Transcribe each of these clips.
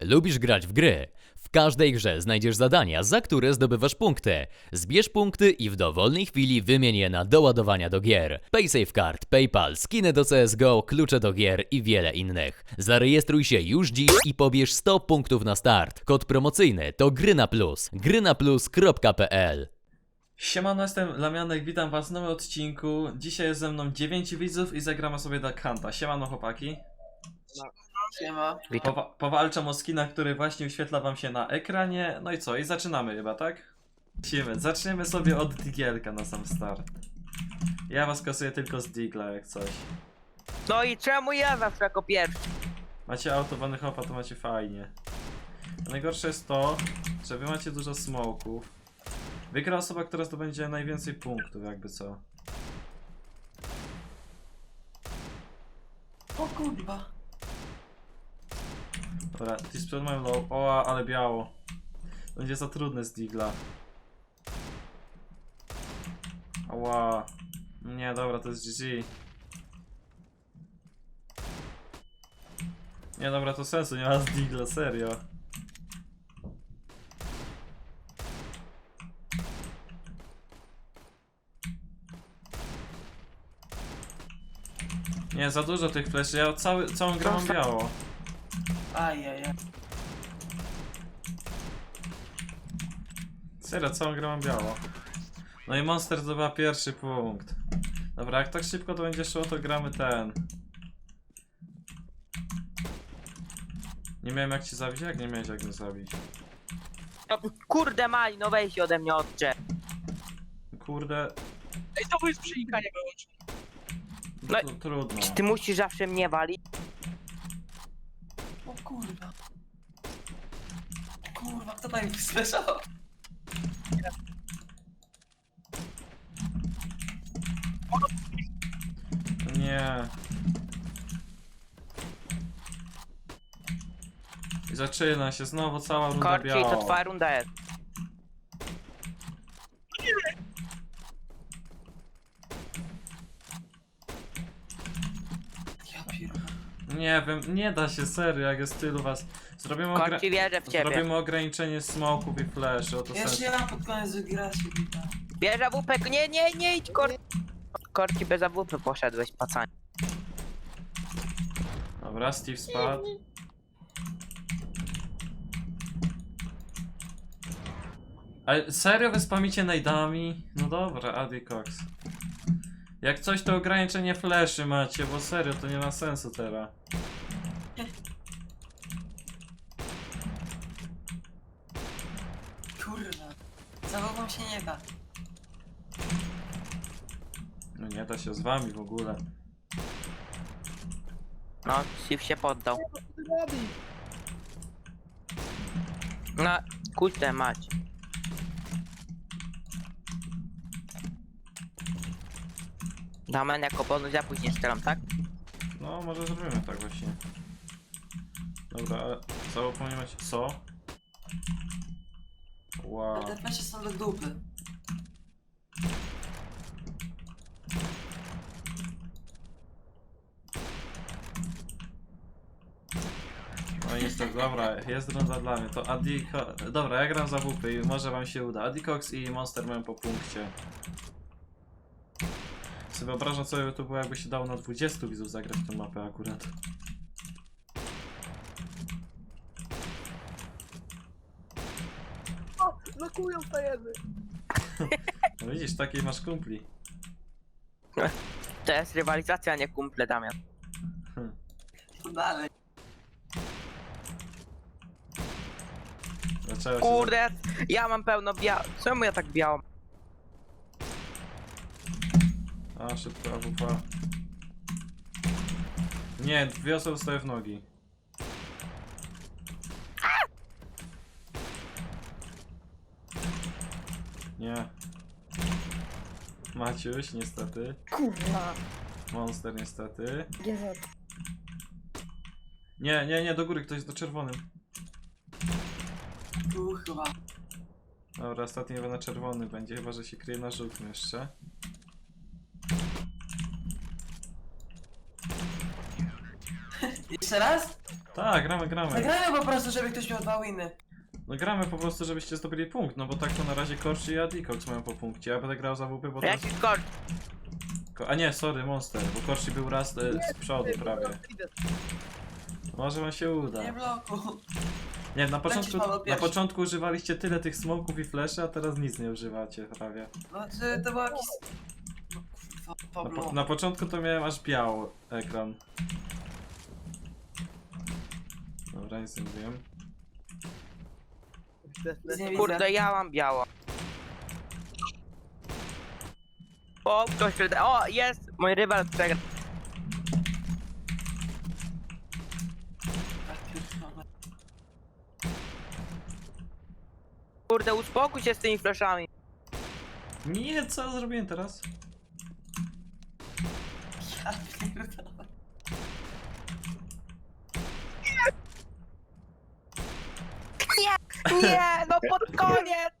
Lubisz grać w gry? W każdej grze znajdziesz zadania, za które zdobywasz punkty. Zbierz punkty i w dowolnej chwili wymień je na doładowania do gier. PaySafeCard, PayPal, skiny do CSGO, klucze do gier i wiele innych. Zarejestruj się już dziś i pobierz 100 punktów na start. Kod promocyjny to gry na plus. grynaplus.pl Siemano, jestem Lamianek, witam was w nowym odcinku. Dzisiaj jest ze mną 9 widzów i zagramy sobie Duck Hunta. Siemano chłopaki. Siema. Powa powalczam o skinach, który właśnie wyświetla wam się na ekranie. No i co, i zaczynamy chyba, tak? Lecimy. Zaczniemy sobie od Digielka na sam start. Ja was kasuję tylko z Digla, jak coś. No i czemu ja zawsze jako pierwszy? Macie auto Van Hoppa, to macie fajnie. Najgorsze jest to, że wy macie dużo smoków. Wygra osoba, która zdobędzie najwięcej punktów, jakby co. O kurwa. Dobra, Dispel mają low. O, ale biało. Będzie za trudne z Digla. Ała. Nie, dobra, to jest GG. Nie, dobra, to sensu nie ma z Digla, serio. Nie, za dużo tych fleszy, ja cały, całą grę mam biało. Ajajaj. Serio, całą grę mam biało. No i Monster zdobywa pierwszy punkt. Dobra, jak tak szybko to będzie szło, to gramy ten. Nie miałem jak ci zabić? Jak nie miałeś jak mnie zabić? No, kurde maj, no weź się ode mnie odcze. Kurde, Ej, to jest przyjika nie wyłączone. No tru- trudno. Czy ty musisz zawsze mnie walić? O kurwa. Kto tam mi słyszał? Nie. I zaczyna się znowu cała runda Korci, biała. to twoja runda jest. Ja pierdolę. Nie wiem, nie da się serio, jak jest tylu was. Zrobimy, ogra Korci wierzę w ciebie. zrobimy ograniczenie smoków i flash, oto Ja sens. się mam pod koniec. Bierz AWP, nie, nie, nie idź kor... Korci bez AWP poszedłeś, pacanie. Dobra, Steve spadł. Ale serio wy spamicie najdami? No dobra, Adi Cox. Jak coś to ograniczenie fleszy macie, bo serio to nie ma sensu teraz. Kurwa. No nie da się z wami w ogóle. No, Steve się poddał. No, kurde mać. Damy jako bonus, ja później strzelam, tak? No może zrobimy tak właśnie. Dobra, ale co? Co? Wow. Te mecze są do dupy. No dobra, jest runda dla mnie. To Adi Dobra, ja gram za WP i może wam się uda. Adi Cox i Monster mają po punkcie. Sobie wyobrażam co by to było jakby się dało na 20 widzów zagrać tę mapę akurat. Blokują stajezy. No widzisz, takiej masz kumpli. To jest rywalizacja, a nie kumple, Damian. To się Kurde, ja mam pełno biało. Czemu ja tak biało? Za... A, szybko AWP. Nie, dwie osoby stoją w nogi. Nie. Maciuś, niestety. Kurwa. Monster, niestety. GZ. Nie, nie, nie, do góry, ktoś jest do czerwonym. Tu chyba. Dobra, ostatni chyba na czerwony będzie, chyba że się kryje na żółtym jeszcze. Jeszcze raz? Tak, gramy, gramy. Zagrajmy po prostu, żeby ktoś miał dwa winy. No gramy po prostu, żebyście zdobyli punkt, no bo tak to na razie Korczy i Adikox mają po punkcie. Ja będę grał za WP, bo to jest... Jaki skor? Ko- A nie, sorry, Monster, bo Korczy był raz e, z przodu prawie. Może wam się uda. Nie bloku. Nie, na początku, Paweł na pierwszy. początku używaliście tyle tych smoków i fleszy, a teraz nic nie używacie prawie. No to, to był jakiś... No kurwa, Na, Pablo. po, na początku to miałem aż biały ekran. Dobra, nic nie mówiłem. Nic nie widzę. Kurde, ja mam biało. O, ktoś wyda- O, jest! Mój rywal przegrał. Kurde, uspokój się z tymi flashami. Nie, co ja zrobiłem teraz? Ja pierdolę. Nie, no pod koniec!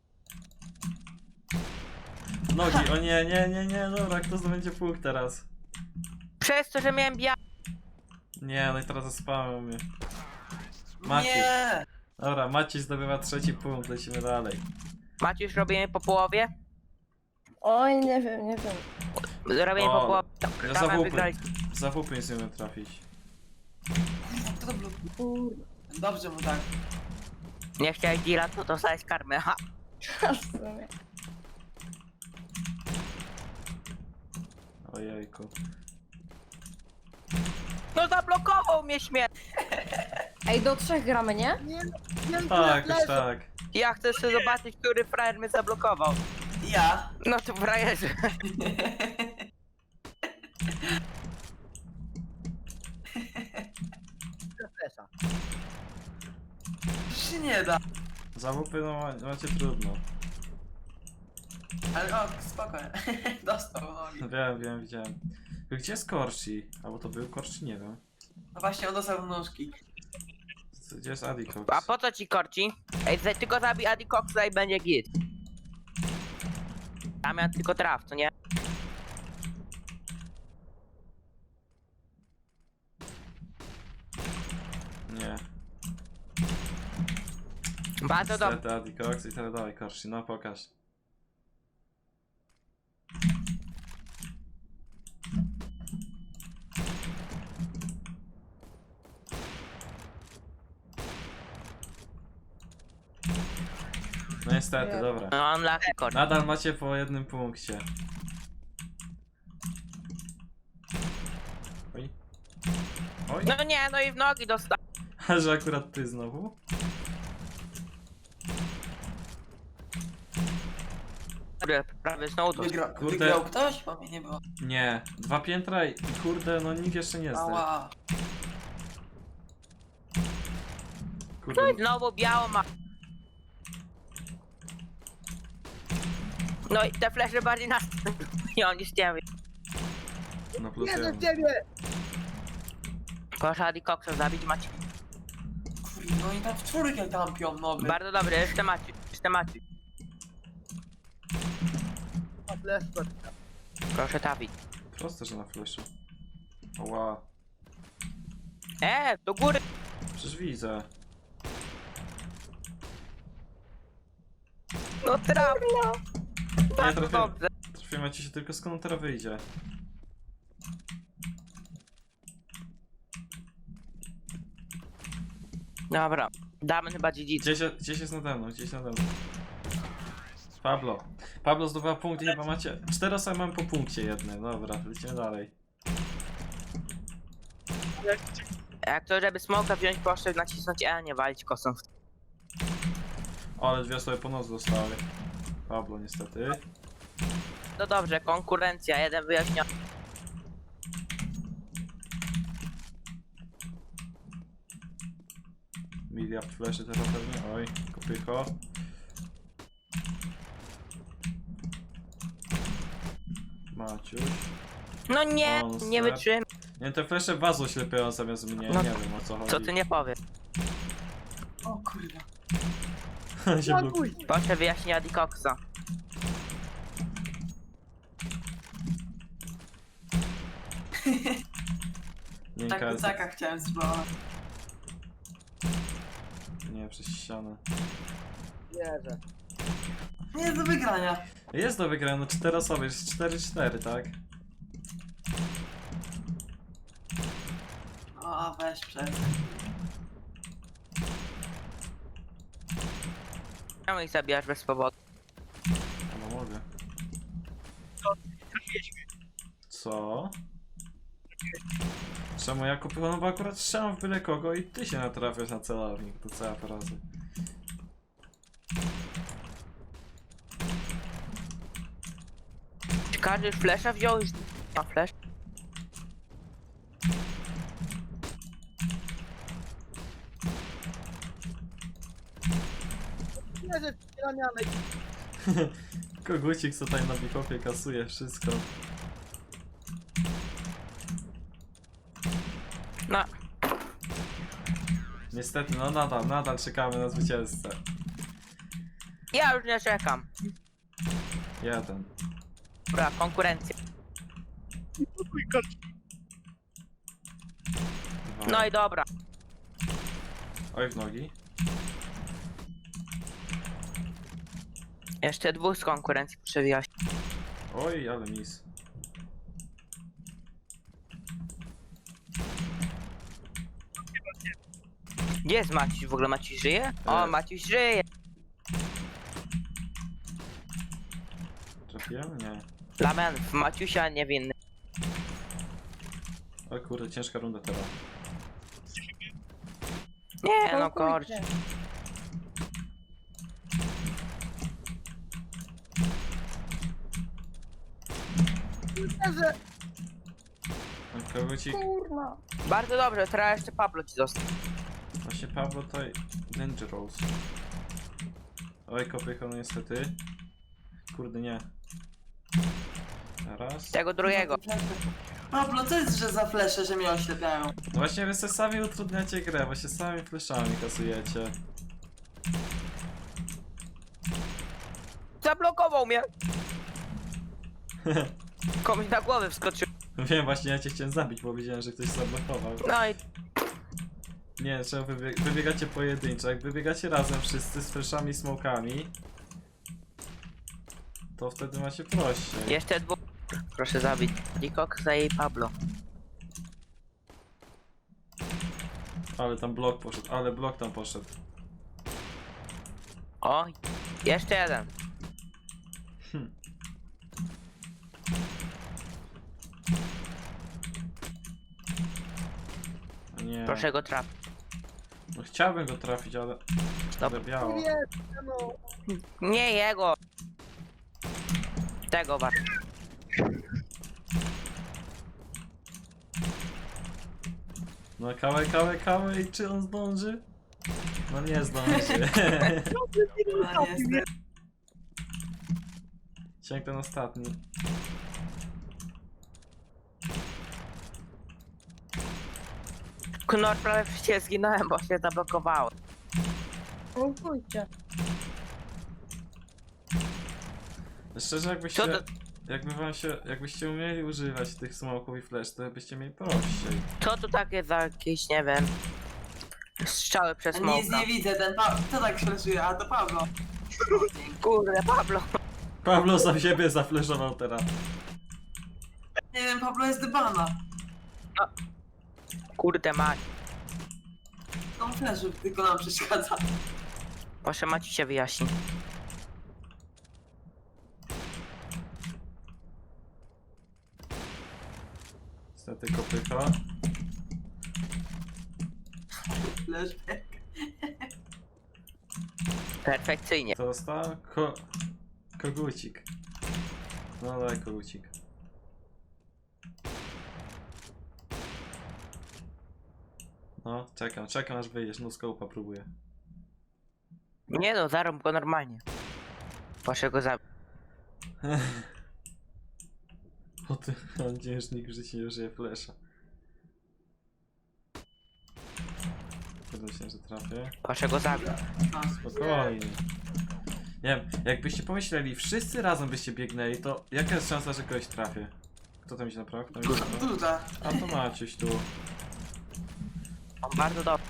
Nogi, o nie, nie, nie, nie, dobra, kto zdobędzie punkt teraz? Przez to, że miałem biało. Nie, no i teraz zaspałem mnie. Maciej. Nie! Dobra, Maciej zdobywa trzeci punkt, lecimy dalej. Macie już robimy po połowie? Oj, nie wiem, nie wiem. Robimy O, po połowie. ja Damy, za WP. wygrali. Za nie umiem trafić. To? Kurde. Dobrze mu tak. Nie chciałeś deala, to dostałeś karmę. Ha. Aż w sumie. Ojejku. No zablokował mnie śmierć. Ej, do trzech gramy, nie? Nie, nie, Tak, już tak. Ja chcę sobie zobaczyć, który frajer mnie zablokował. Ja. No to frajerze. się nie da. Za WP no ma- macie trudno. Ale o, spokojnie. Dostał nogi. No wiem, wiem, widziałem. Gdzie jest Korci? Albo to był Korci? Nie wiem. No właśnie, on dostał nóżki. Gdzie jest Adikox? A po co ci korci? Ej, za- tylko zabij Adi Coxa i będzie git. Tam ja tylko traf, co nie? Nie. Bardzo dobrze. Niestety Adikox i teraz dawaj Korci, no pokaż. Niestety, Nie. dobra. No korci. Nadal macie po jednym punkcie. Oj. Oj. No nie, no i w nogi dostał. A że akurat ty znowu? Kurde, Prawie znowu dostał. Wygra, Kurde. wygrał ktoś? Bo mnie nie było. Nie. Dwa piętra i kurde, no nikt jeszcze nie zna. Ała. Kurde. Znowu biało ma. No i te flesze bardziej nas... Nie, on niż ciebie. No plus Jeden jeden. w ciebie! Proszę Adi Coxa zabić Maci. Kurde, no i tam w czwórkę kampion nowy. Bardzo dobry, jeszcze Maci. Jeszcze Maci. A fleszka. Proszę trafić. Proste, że na flashu. Oła. E, do góry. Przecież widzę. No traf. Nie trafiłem. dobrze. Ci się tylko skąd on teraz wyjdzie. Dobra. Damy chyba dziedzic. Gdzieś, gdzieś jest nade mną, gdzieś nade mną. Pablo. Pablo zdobywa punkt i chyba macie... Cztery osoby mam po punkcie jednym. Dobra, lecimy dalej. Jak to, żeby smoka wziąć, proszę nacisnąć E, a nie walić kosą. w- O, ale dwie osoby po noc dostały. Pablo niestety. No dobrze, konkurencja, jeden wyjaśniony. Miliard fleszy teraz pewnie. Oj, kopycho. Maciuś. No nie, Monster. nie wytrzymam. Nie, te flesze wazu oślepiają zamiast mnie. No nie wiem o co chodzi. Co ty nie powiesz? O kurwa. Się blokuje. Blokuj! Proszę wyjaśnić Adi Coxa. Nie, Tak Ka- kucaka chciałem zblokować. nie, przez ścianę. Wierzę. Nie jest do wygrania. Jest do wygrania, no 4 osoby, jest 4-4, tak? O, weź przed. Czemu ich zabijasz bez powodu? No mogę. Co? Czemu ja kupiłem, no bo akurat strzelam w byle kogo i ty się natrafiasz na celownik, to ja poradzę. Czy każdy już flesza wziął? Już ma flash? Wierzę w piramianę. Kogucik co tutaj na bikopie kasuje wszystko. No, Niestety, no nadal, nadal czekamy na zwycięzcę. ja już nie czekam. Jeden. Dobra, konkurencja. Dwa. No i dobra. Oj w nogi. Jeszcze dwóch z konkurencji przewijać. Oj, ale mis. Gdzie jest Maciuś? W ogóle Maciuś żyje? O, E. Maciuś żyje. Trafiłem? Nie. Lament, w Maciusia niewinny. O kurde, ciężka runda teraz. Nie, no korcz. No, Kogucik, Kurna. Bardzo dobrze, teraz jeszcze Pablo ci został. właśnie Pablo tutaj dangerous. Oj, kopycho, no niestety. Kurde, nie. Teraz. Tego drugiego. Pablo, co jest, że za flesze, że mnie oślepiają? No właśnie wy sobie sami utrudniacie grę, bo się sami fleszami kasujecie. Zablokował mnie. Komuś na głowę wskoczył. Wiem, właśnie ja cię chciałem zabić, bo wiedziałem, że ktoś zablokował. No i Nie, trzeba wybieg wybiegacie pojedynczo. Jak wybiegacie razem wszyscy z fleszami i smokami, to wtedy macie prościej. jeszcze dwóch. Proszę zabić. Dikoksa i Pablo. Ale tam blok poszedł, ale blok tam poszedł. O, jeszcze jeden. Hm. Nie, Proszę go trafić. no chciałbym go trafić, ale... Dobra. ale biało. Wierzę, no. Nie jego. Tego was. No kawę, kawę, kawę i czy on zdąży? No nie zdąży. Ciąg ten ostatni. Knor prawie przecież zginąłem, bo się zablokowało. No pójdźcie. Szczerze jakbyście... Co to, Jakby wam się... Jakbyście umieli używać tych smoków i flash, to byście mieli prościej. co to takie za jakieś, nie wiem, strzały przez Nic smoka? nie widzę, ten pa... Kto tak fleszuje? A to Pablo. Kurde, Pablo. Pablo sam siebie zafleszował teraz. Nie wiem, Pablo jest dybana. Kurde mać. On fleszy tylko nam przeszkadza. Proszę Maci się wyjaśni. Niestety kopycha. Flashback. Perfekcyjnie. To został ko... kogucik. No daj kogucik. No, czekam, czekam aż wyjdziesz, no skołpa próbuję. Nie no, zarąb go normalnie. Proszę go zabić. O ty, on dziężnik w życiu nie użyje flesza. Myślę, że trafię. Proszę go zabić. Spokojnie. Nie wiem, jakbyście pomyśleli, wszyscy razem byście biegnęli, to jaka jest szansa, że kogoś trafię? Kto tam idzie na prawo? Kto tam idzie Duża, na prawo? duża. A to Maciuś tu. Są bardzo dobre.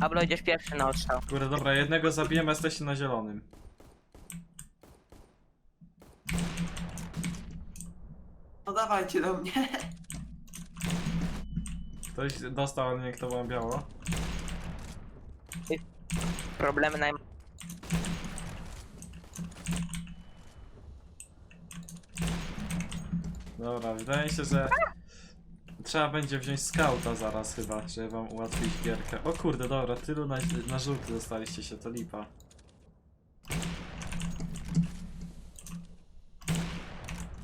Pablo, idziesz pierwszy na odstrzał. Kurde, dobra, jednego zabiłem, a jesteście na zielonym. No dawajcie do mnie. Ktoś dostał, ale nie kto wam biało. Problemy najmniej. Dobra, wydaje mi się, że trzeba będzie wziąć skauta zaraz chyba, żeby wam ułatwić gierkę. O kurde, dobra, tylu na, na żółty dostaliście się, to lipa.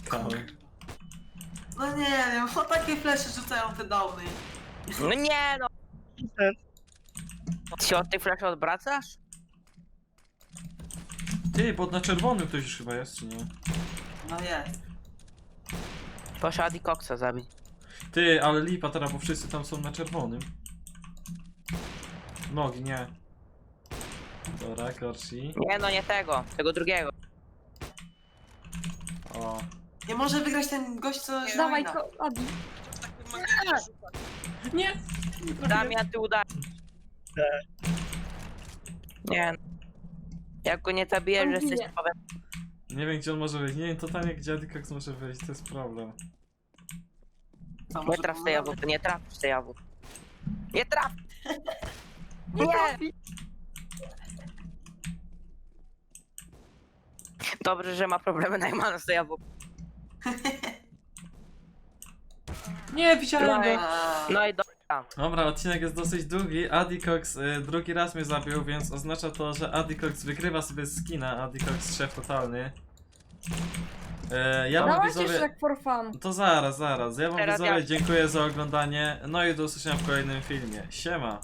Kamil. No nie wiem, o takie flesze rzucają te downy. No nie no! Ty się od tej fleszy odwracasz? Ty, bo na czerwonym ktoś już chyba jest, czy nie? No jest. Proszę Adi Coxa zabić. Ty, ale lipa teraz, bo wszyscy tam są na czerwonym. Nogi, nie. Dobra, Korsi. Nie no, nie tego, tego drugiego. O. Nie może wygrać ten gość, co Dawaj, Żołina. ko- Adi. Damian, ty udaj. Nie no. Jak go nie zabijesz, że jesteś. Nie wiem gdzie on może wyjść. Nie wiem totalnie gdzie Adikox może wyjść, to jest problem. Nie może traf w tej pomagamy? jawów, nie traf w tej jawów. Nie traf! Nie! Dobrze, że ma problemy Najmana z tej jawów. Nie, widziałem No i- go! No i dobra. Dobra, odcinek jest dosyć długi. Adikox y, drugi raz mnie zabił, więc oznacza to, że Adikox wygrywa sobie skina. Adikox szef totalny. E, ja wam widzowie... jeszcze tak for fun. To zaraz, zaraz. Ja wam Teraz widzowie ja. dziękuję za oglądanie. No i do usłyszenia w kolejnym filmie. Siema!